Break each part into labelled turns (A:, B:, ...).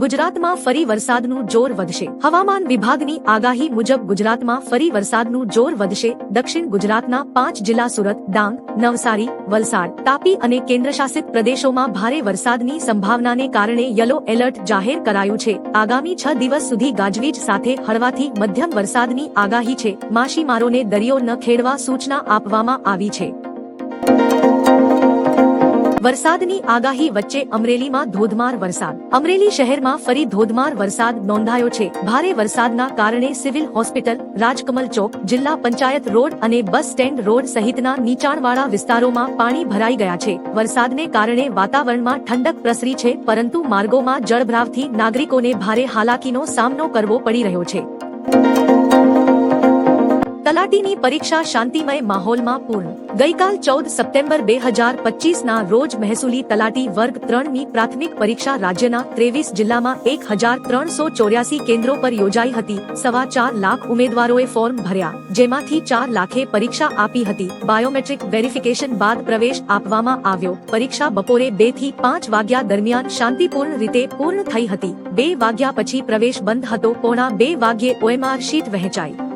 A: ગુજરાતમાં ફરી વરસાદનું જોર વધશે. હવામાન વિભાગની આગાહી મુજબ ગુજરાતમાં ફરી વરસાદનું જોર વધશે. દક્ષિણ ગુજરાતના પાંચ જિલ્લા સુરત, ડાંગ, નવસારી, વલસાડ, તાપી અને કેન્દ્રશાસિત પ્રદેશોમાં ભારે વરસાદની સંભાવનાને કારણે યલો એલર્ટ જાહેર કરાયું છે. આગામી છ દિવસ સુધી ગાજવીજ સાથે હળવાથી મધ્યમ વરસાદની આગાહી છે. માછીમારોને દરિયો ન ખેડવા સૂચના આપવામાં આવી છે. વરસાદની આગાહી વચ્ચે અમરેલીમાં ધોધમાર વરસાદ. અમરેલી શહેરમાં ફરી ધોધમાર વરસાદ નોંધાયો છે. ભારે વરસાદના કારણે સિવિલ હોસ્પિટલ, રાજકમલ ચોક, જિલ્લા પંચાયત રોડ અને બસ સ્ટેન્ડ રોડ સહિતના નીચાણવાળા વિસ્તારોમાં પાણી ભરાઈ ગયા છે. વરસાદને કારણે વાતાવરણમાં ઠંડક પ્રસરી છે, પરંતુ માર્ગોમાં જળભરાવથી નાગરિકોને ભારે હાલાકીનો સામનો કરવો પડી રહ્યો છે. તલાટીની પરીક્ષા શાંતિમય માહોલમાં પૂર્ણ. ગઈકાલ ચૌદ સપ્ટેમ્બર બે હજાર પચીસના રોજ મહેસૂલી તલાટી વર્ગ ત્રણની પ્રાથમિક પરીક્ષા રાજ્યના ત્રેવીસ જિલ્લામાં એક હજાર ત્રણસો ચોર્યાસી કેન્દ્રો પર યોજાઈ હતી. સવા ચાર લાખ ઉમેદવારોએ ફોર્મ ભર્યા, જેમાંથી ચાર લાખે પરીક્ષા આપી હતી. બાયોમેટ્રિક વેરિફિકેશન બાદ પ્રવેશ આપવામાં આવ્યો. પરીક્ષા બપોરે બેથી પાંચ વાગ્યા દરમિયાન શાંતિપૂર્ણ રીતે પૂર્ણ થઈ હતી. બે વાગ્યા પછી પ્રવેશ બંધ હતો. પોણા બે વાગ્યે ઓએમઆર શીટ વહેંચાઈ.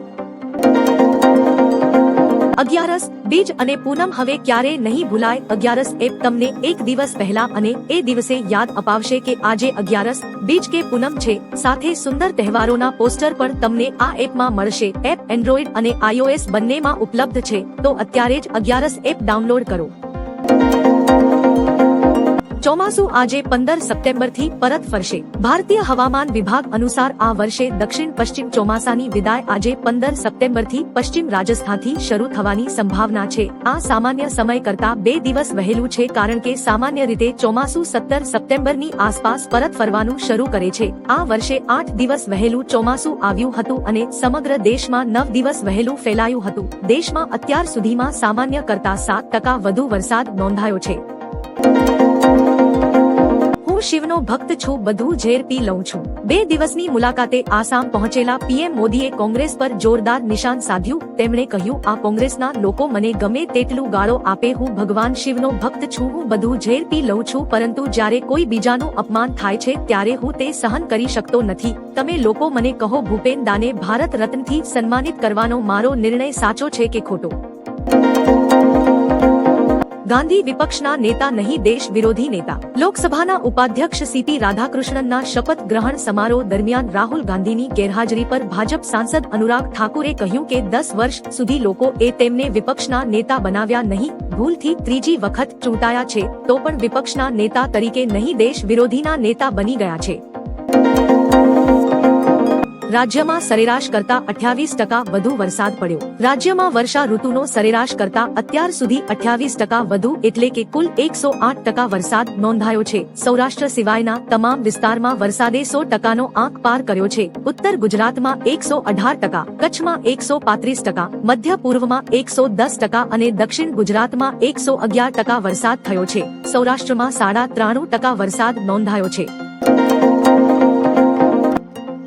A: અગિયારસ, બીજ અને પૂનમ હવે ક્યારે નહીં ભૂલાય? અગિયારસ એપ તમને એક દિવસ પહેલા અને એ દિવસે યાદ અપાવશે કે આજે અગિયારસ, બીજ કે પૂનમ છે. સાથે સુંદર તહેવારોના પોસ્ટર પણ તમને આ એપમાં મળશે. એપ એન્ડ્રોઈડ અને આઈઓએસ બંનેમાં ઉપલબ્ધ છે. તો અત્યારે જ અગિયારસ એપ ડાઉનલોડ કરો. ચોમાસું આજે પંદર સપ્ટેમ્બરથી પરત ફરશે. ભારતીય હવામાન વિભાગ અનુસાર આ વર્ષે દક્ષિણ પશ્ચિમ ચોમાસાની વિદાય આજે પંદર સપ્ટેમ્બરથી પશ્ચિમ રાજસ્થાનથી શરૂ થવાની સંભાવના છે. આ સામાન્ય સમય કરતા બે દિવસ વહેલું છે કારણ કે સામાન્ય રીતે ચોમાસું સત્તર સપ્ટેમ્બરની આસપાસ પરત ફરવાનું શરૂ કરે છે. આ વર્ષે આઠ દિવસ વહેલું ચોમાસું આવ્યું હતું અને સમગ્ર દેશમાં નવ દિવસ વહેલું ફેલાયું હતું. દેશમાં અત્યાર સુધીમાં સામાન્ય કરતા સાત ટકા વધુ વરસાદ નોંધાયો છે. શિવનો ભક્ત છું, બધું ઝેર પી લઉં છું. બે દિવસની મુલાકાતે આસામ પહોંચેલા પીએમ મોદીએ કોંગ્રેસ પર જોરદાર નિશાન સાધ્યું. તેમણે કહ્યું, આ કોંગ્રેસના લોકો મને ગમે તેટલું ગાળો આપે, હું ભગવાન શિવનો ભક્ત છું, હું બધું ઝેર પી લઉં છું, પરંતુ જ્યારે કોઈ બીજાનું અપમાન થાય છે, ત્યારે હું તે સહન કરી શકતો નથી. તમે લોકો મને કહો ભૂપેન દાને ભારત રત્નથી સન્માનિત કરવાનો મારો નિર્ણય સાચો છે કે ખોટો? ગાંધી વિપક્ષના નેતા નહીં, દેશ વિરોધી નેતા. લોકસભાના ઉપાધ્યક્ષ સીપી રાધાકૃષ્ણનના શપથ ગ્રહણ સમારોહ દરમિયાન રાહુલ ગાંધીની ગેરહાજરી પર ભાજપ સાંસદ અનુરાગ ઠાકુરે કહ્યું કે દસ વર્ષ સુધી લોકો એ તેમને વિપક્ષના નેતા બનાવ્યા નહીં, ભૂલથી ત્રીજી વખત ચૂંટાયા છે, તો પણ વિપક્ષના નેતા તરીકે નહીં, દેશ વિરોધીના નેતા બની ગયા છે. રાજ્યમાં સરેરાશ કરતા અઠ્યાવીસ ટકા વધુ વરસાદ પડ્યો. રાજ્યમાં વર્ષા ઋતુનો સરેરાશ કરતા અત્યાર સુધી અઠ્યાવીસ ટકા વધુ એટલે કે કુલ એકસો આઠ ટકા વરસાદ નોંધાયો છે. સૌરાષ્ટ્ર સિવાયના તમામ વિસ્તારમાં વરસાદે સો ટકાનો આંક પાર કર્યો છે. ઉત્તર ગુજરાતમાં એકસો અઢાર ટકા, કચ્છમાં એકસો પાંત્રીસ ટકા, મધ્ય પૂર્વમાં એકસો દસ ટકા અને દક્ષિણ ગુજરાતમાં એકસો અગિયાર ટકા વરસાદ થયો છે. સૌરાષ્ટ્રમાં સાડા ત્રાણું ટકા વરસાદ નોંધાયો છે.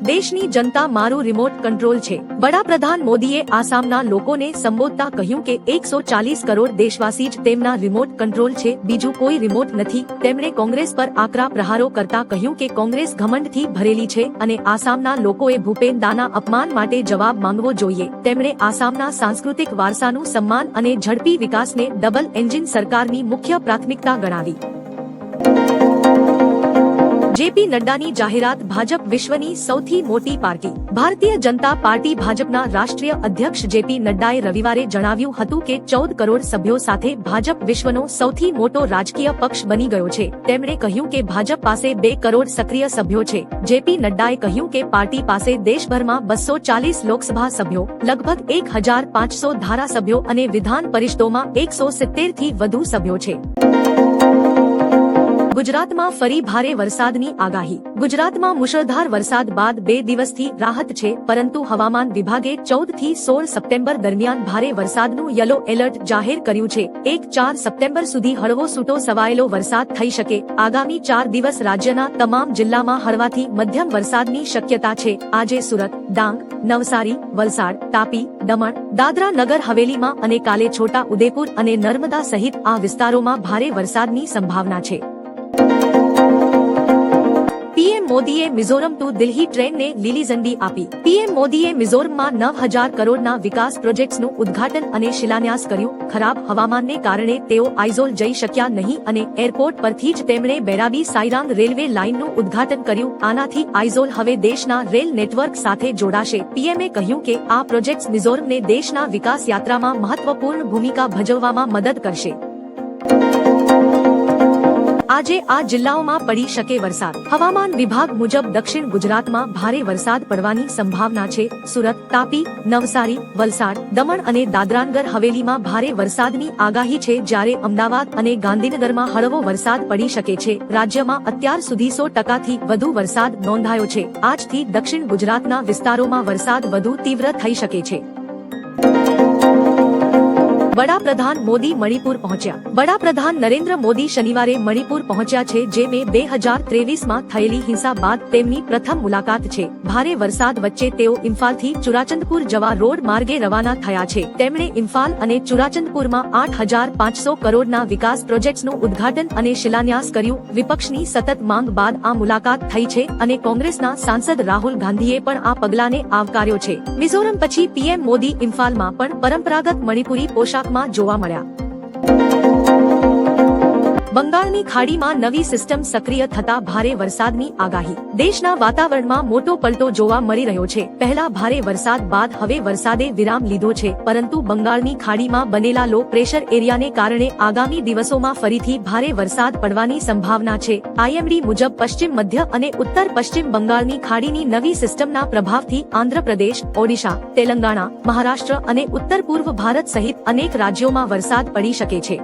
A: દેશની જનતા મારું રિમોટ કંટ્રોલ છે. વડાપ્રધાન મોદીએ આસામના લોકોને સંબોધતા કહ્યું કે એકસો ચાલીસ કરોડ દેશવાસી જ તેમના રિમોટ કંટ્રોલ છે. બીજું કોઈ રિમોટ નથી. તેમણે કોંગ્રેસ પર આકરા પ્રહારો કરતા કહ્યું કે કોંગ્રેસ ઘમંડથી ભરેલી છે અને આસામના લોકોએ ભૂપેન દાના અપમાન માટે જવાબ માંગવો જોઈએ. તેમણે આસામના સાંસ્કૃતિક વારસાનું સન્માન અને ઝડપી વિકાસને ડબલ એન્જિન સરકારની મુખ્ય પ્રાથમિકતા ગણાવી. જેપી નડ્ડાની જાહેરાત ભાજપ વિશ્વની સૌથી મોટી પાર્ટી. ભારતીય જનતા પાર્ટી ભાજપના રાષ્ટ્રીય અધ્યક્ષ જેપી નડ્ડાએ રવિવારે જણાવ્યું હતું કે ચૌદ કરોડ સભ્યો સાથે ભાજપ વિશ્વનો સૌથી મોટો રાજકીય પક્ષ બની ગયો છે. તેમણે કહ્યું કે ભાજપ પાસે બે કરોડ સક્રિય સભ્યો છે. જેપી નડ્ડાએ કહ્યું કે પાર્ટી પાસે દેશભરમાં બસો ચાલીસ લોકસભા સભ્યો, લગભગ એક હજાર પાંચસો ધારાસભ્યો અને વિધાન પરિષદોમાં એકસો સિત્તેરથી વધુ સભ્યો છે. ગુજરાતમાં ફરી ભારે વરસાદની આગાહી. ગુજરાતમાં મુશળધાર વરસાદ બાદ બે દિવસથી રાહત છે, પરંતુ હવામાન વિભાગે ચૌદથી સોળ સપ્ટેમ્બર દરમિયાન ભારે વરસાદનું યલો એલર્ટ જાહેર કર્યું છે. એક ચાર સપ્ટેમ્બર સુધી હળવો સૂટો સવાયેલો વરસાદ થઈ શકે. આગામી ચાર દિવસ રાજ્યના તમામ જિલ્લામાં હળવાથી મધ્યમ વરસાદની શક્યતા છે. આજે સુરત, ડાંગ, નવસારી, વલસાડ, તાપી, દમણ, દાદરા નગર હવેલીમાં અને કાલે છોટા ઉદેપુર અને નર્મદા સહિત આ વિસ્તારોમાં ભારે વરસાદની સંભાવના છે. પીએમ મોદીએ મિઝોરમ ટુ દિલ્હી ટ્રેનને લીલી ઝંડી આપી. પીએમ મોદીએ મિઝોરમમાં નવ હજાર કરોડના વિકાસ પ્રોજેક્ટ્સનું ઉદ્ઘાટન અને શિલાન્યાસ કર્યું. ખરાબ હવામાનને કારણે તેઓ આઇઝોલ જઈ શક્યા નહીં અને એરપોર્ટ પરથી જ તેમણે બેરાબી સાઈરાંગ રેલવે લાઇનનું ઉદ્ઘાટન કર્યું. આનાથી આઇઝોલ હવે દેશના રેલ નેટવર્ક સાથે જોડાશે. પીએમએ કહ્યું કે આ પ્રોજેક્ટ્સ મિઝોરમને દેશના વિકાસ યાત્રામાં મહત્વપૂર્ણ ભૂમિકા ભજવવામાં મદદ કરશે. આજે આ જિલ્લાઓમાં પડી શકે વરસાદ. હવામાન વિભાગ મુજબ દક્ષિણ ગુજરાતમાં ભારે વરસાદ પડવાની સંભાવના છે. સુરત, તાપી, નવસારી, વલસાડ, દમણ અને દાદરાનગર હવેલીમાં ભારે વરસાદની આગાહી છે. જ્યારે અમદાવાદ અને ગાંધીનગરમાં હળવો વરસાદ પડી શકે છે. રાજ્યમાં અત્યાર સુધી સો ટકાથી વધુ વરસાદ નોંધાયો છે. આજથી દક્ષિણ ગુજરાતના વિસ્તારોમાં વરસાદ વધુ તીવ્ર થઈ શકે છે. વડાપ્રધાન મોદી મણિપુર પહોંચ્યા. વડાપ્રધાન નરેન્દ્ર મોદી શનિવારે મણિપુર પહોંચ્યા છે, જે મે બે હજાર ત્રેવીસમાં થયેલી હિંસા બાદ તેમની પ્રથમ મુલાકાત છે. ભારે વરસાદ વચ્ચે તેઓ ઇમ્ફાલથી ચુરાચંદપુર જવા રોડ માર્ગે રવાના થયા છે. તેમણે ઇમ્ફાલ અને ચુરાચંદપુરમાં આઠ હજાર પાંચસો કરોડના વિકાસ પ્રોજેક્ટ્સનું ઉદ્ઘાટન અને શિલાન્યાસ કર્યું. વિપક્ષની સતત માંગ બાદ આ મુલાકાત થઈ છે અને કોંગ્રેસના સાંસદ રાહુલ ગાંધીએ પણ આ પગલાને આવકાર્યો છે. મિઝોરમ પછી પીએમ મોદી ઇમ્ફાલમાં પણ પરંપરાગત મણિપુરી પોશાકમાં જોવા મળ્યા. બંગાળની ખાડીમાં નવી સિસ્ટમ સક્રિય થતા ભારે વરસાદની આગાહી. દેશના વાતાવરણમાં મોટો પલટો જોવા મળી રહ્યો છે. પહેલા ભારે વરસાદ બાદ હવે વરસાદે વિરામ લીધો છે, પરંતુ બંગાળની ખાડીમાં બનેલા લો પ્રેશર એરિયાને કારણે આગામી દિવસોમાં ફરીથી ભારે વરસાદ પડવાની સંભાવના છે. આઈએમડી મુજબ પશ્ચિમ મધ્ય અને ઉત્તર પશ્ચિમ બંગાળની ખાડીની નવી સિસ્ટમના પ્રભાવથી આંધ્રપ્રદેશ, ઓડિશા, તેલંગાણા, મહારાષ્ટ્ર અને ઉત્તર પૂર્વ ભારત સહિત અનેક રાજ્યોમાં વરસાદ પડી શકે છે.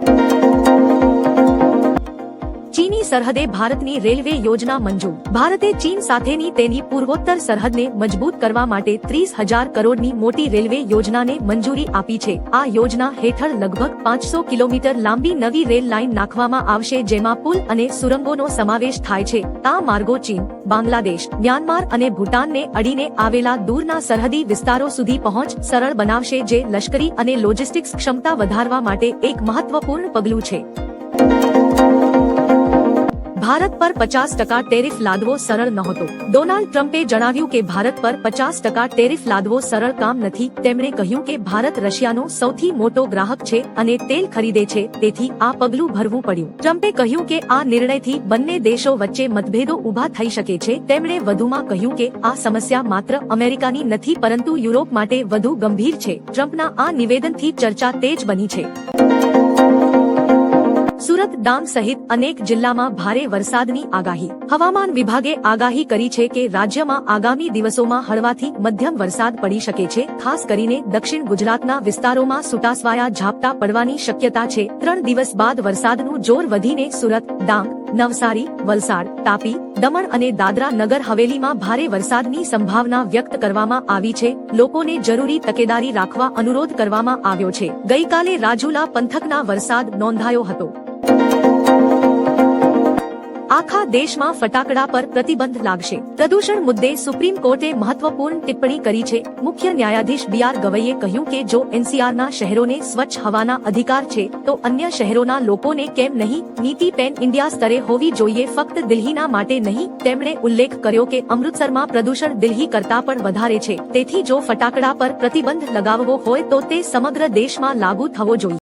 A: ચીની સરહદે ભારતની રેલવે યોજના મંજૂર. ભારતે ચીન સાથેની તેની પૂર્વોત્તર સરહદને મજબૂત કરવા માટે ત્રીસ હજાર કરોડની મોટી રેલવે યોજનાને મંજૂરી આપી છે. આ યોજના હેઠળ લગભગ પાંચસો કિલોમીટર લાંબી નવી રેલ લાઇન નાખવામાં આવશે જેમાં પુલ અને સુરંગોનો સમાવેશ થાય છે. આ માર્ગો ચીન, બાંગ્લાદેશ, મ્યાનમાર અને ભૂટાનને અડીને આવેલા દૂરના સરહદી વિસ્તારો સુધી પહોંચ સરળ બનાવશે જે લશ્કરી અને લોજિસ્ટિક્સ ક્ષમતા વધારવા માટે એક મહત્વપૂર્ણ પગલું છે. ભારત પર પચાસ ટકા ટેરિફ લાદવો સરળ નહોતો. ડોનાલ્ડ ટ્રમ્પે જણાવ્યું કે ભારત પર પચાસ ટકા ટેરિફ લાદવો સરળ કામ નથી. તેમણે કહ્યું કે ભારત રશિયાનો સૌથી મોટો ગ્રાહક છે અને તેલ ખરીદે છે, તેથી આ પગલું ભરવું પડ્યું. ટ્રમ્પે કહ્યું કે આ નિર્ણયથી બંને દેશો વચ્ચે મતભેદો ઊભા થઈ શકે છે. તેમણે વધુમાં કહ્યું કે આ સમસ્યા માત્ર અમેરિકાની નથી, પરંતુ યુરોપ માટે વધુ ગંભીર છે. ટ્રમ્પના આ નિવેદનથી ચર્ચા તેજ બની છે. સુરત ડાંગ સહિત અનેક જિલ્લામાં ભારે વરસાદની આગાહી. હવામાન વિભાગે આગાહી કરી છે કે રાજ્યમાં આગામી દિવસોમાં હળવાથી મધ્યમ વરસાદ પડી શકે છે. ખાસ કરીને દક્ષિણ ગુજરાતના વિસ્તારોમાં સુટાસવાયા ઝાપટા પડવાની શક્યતા છે. ત્રણ દિવસ બાદ વરસાદનું જોર વધીને સુરત, ડાંગ, નવસારી, વલસાડ, તાપી, દમણ અને દાદરા નગર હવેલીમાં ભારે વરસાદની સંભાવના વ્યક્ત કરવામાં આવી છે. લોકોને જરૂરી તકેદારી રાખવા અનુરોધ કરવામાં આવ્યો છે. ગઈકાલે રાજુલા પંથકના વરસાદ નોંધાયો હતો. આખા દેશમાં ફટાકડા પર પ્રતિબંધ લાગશે. પ્રદૂષણ મુદ્દે સુપ્રીમ કોર્ટે મહત્વપૂર્ણ ટિપ્પણી કરી છે. મુખ્ય ન્યાયાધીશ બી આર ગવઈએ કહ્યું કે જો એનસીઆરના શહેરોને સ્વચ્છ હવાના અધિકાર છે, તો અન્ય શહેરોના લોકોને કેમ નહીં? નીતિ પેન ઇન્ડિયા સ્તરે હોવી જોઈએ. ફક્ત દિલ્હીના માટે નહીં, તેમણે ઉલ્લેખ કર્યો કે અમૃતસરમાં પ્રદૂષણ દિલ્હી કરતા પણ વધારે છે. તેથી જો ફટાકડા પર પ્રતિબંધ લગાવવો હોય તો તે સમગ્ર દેશમાં લાગુ થવો જોઈએ.